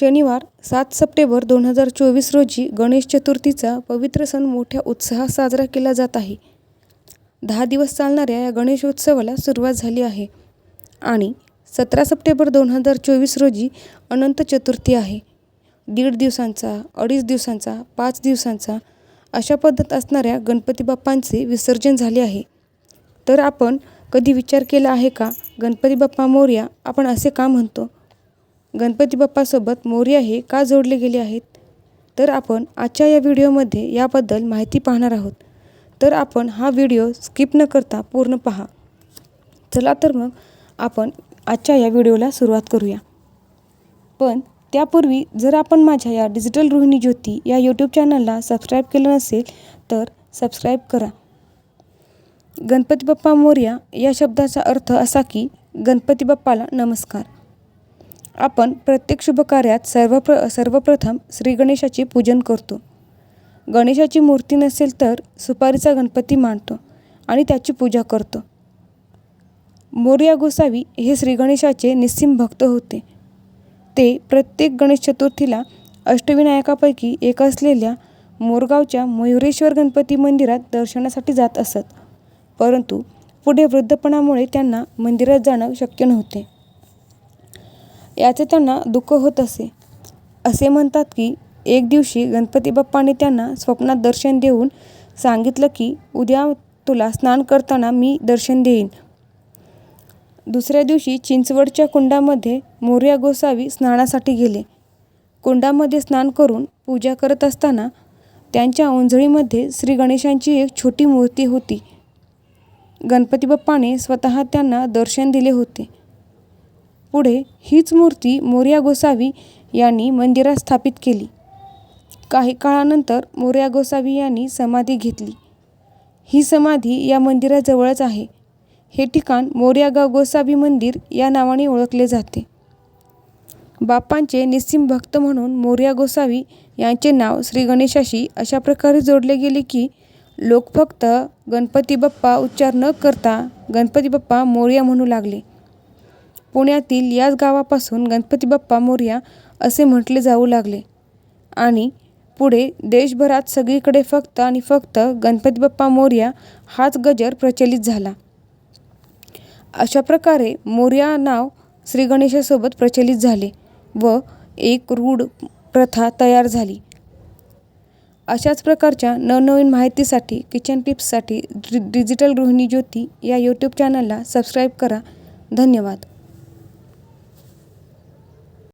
शनिवार सात सप्टेंबर दोन हजार चोवीस रोजी गणेश चतुर्थीचा पवित्र सण मोठ्या उत्साहात साजरा केला जात आहे. दहा दिवस चालणाऱ्या या गणेशोत्सवाला सुरुवात झाली आहे आणि सतरा सप्टेंबर दोन हजार चोवीस रोजी अनंत चतुर्थी आहे. दीड दिवसांचा अडीच दिवसांचा पाच दिवसांचा अशा पद्धत असणाऱ्या गणपती बाप्पांचे विसर्जन झाले आहे. तर आपण कधी विचार केला आहे का? गणपती बाप्पा मोर्या आपण असे का म्हणतो? गणपती बाप्पासोबत मोरया हे का जोडले गेले आहेत? तर आपण आजच्या या व्हिडिओमध्ये याबद्दल माहिती पाहणार आहोत. तर आपण हा व्हिडिओ स्किप न करता पूर्ण पहा. चला तर मग आपण आजच्या या व्हिडिओला सुरुवात करूया. पण त्यापूर्वी जर आपण माझ्या या डिजिटल रोहिणी ज्योती या यूट्यूब चॅनलला सबस्क्राईब केलं नसेल तर सबस्क्राईब करा. गणपती बाप्पा मोर्या या शब्दाचा अर्थ असा की गणपती बाप्पाला नमस्कार. आपण प्रत्येक शुभकार्यात सर्वप्र सर्वप्रथम श्री गणेशाचे पूजन करतो. गणेशाची मूर्ती नसेल तर सुपारीचा गणपती मांडतो आणि त्याची पूजा करतो. मोर्या गोसावी हे श्री गणेशाचे भक्त होते. ते प्रत्येक गणेश चतुर्थीला अष्टविनायकापैकी एक असलेल्या मोरगावच्या मयुरेश्वर गणपती मंदिरात दर्शनासाठी जात असत. परंतु पुढे वृद्धपणामुळे त्यांना मंदिरात जाणं शक्य नव्हते. याचे त्यांना दुःख होत असे. असे म्हणतात की एक दिवशी गणपती बाप्पाने त्यांना स्वप्नात दर्शन देऊन सांगितलं की उद्या तुला स्नान करताना मी दर्शन देईन. दुसऱ्या दिवशी चिंचवडच्या कुंडामध्ये मोर्या गोसावी स्नानासाठी गेले. कुंडामध्ये स्नान करून पूजा करत असताना त्यांच्या ओंजळीमध्ये श्री गणेशांची एक छोटी मूर्ती होती. गणपती बाप्पाने स्वतः त्यांना दर्शन दिले होते. पुढे हीच मूर्ती मोरया गोसावी यांनी मंदिरात स्थापित केली. काही काळानंतर मोरया गोसावी यांनी समाधी घेतली. ही समाधी या मंदिराजवळच आहे. हे ठिकाण मोरयागाव गोसावी मंदिर या नावाने ओळखले जाते. बाप्पांचे निस्सीम भक्त म्हणून मोरया गोसावी यांचे नाव श्री गणेशाशी अशा प्रकारे जोडले गेले की लोक फक्त गणपती बाप्पा उच्चार न करता गणपती बाप्पा मोरया म्हणू लागले. पुण्यातील याच गावापासून गणपती बाप्पा मोरया असे म्हटले जाऊ लागले. आणि पुढे देशभरात सगळीकडे फक्त आणि फक्त गणपती बाप्पा मोरया हाच गजर प्रचलित झाला. अशा प्रकारे मोरया नाव श्री गणेशासोबत प्रचलित झाले व एक रूढ प्रथा तयार झाली. अशाच प्रकारच्या नवनवीन माहितीसाठी किचन टिप्ससाठी डि डिजिटल गृहिणी ज्योती या यूट्यूब चॅनलला सबस्क्राईब करा. धन्यवाद.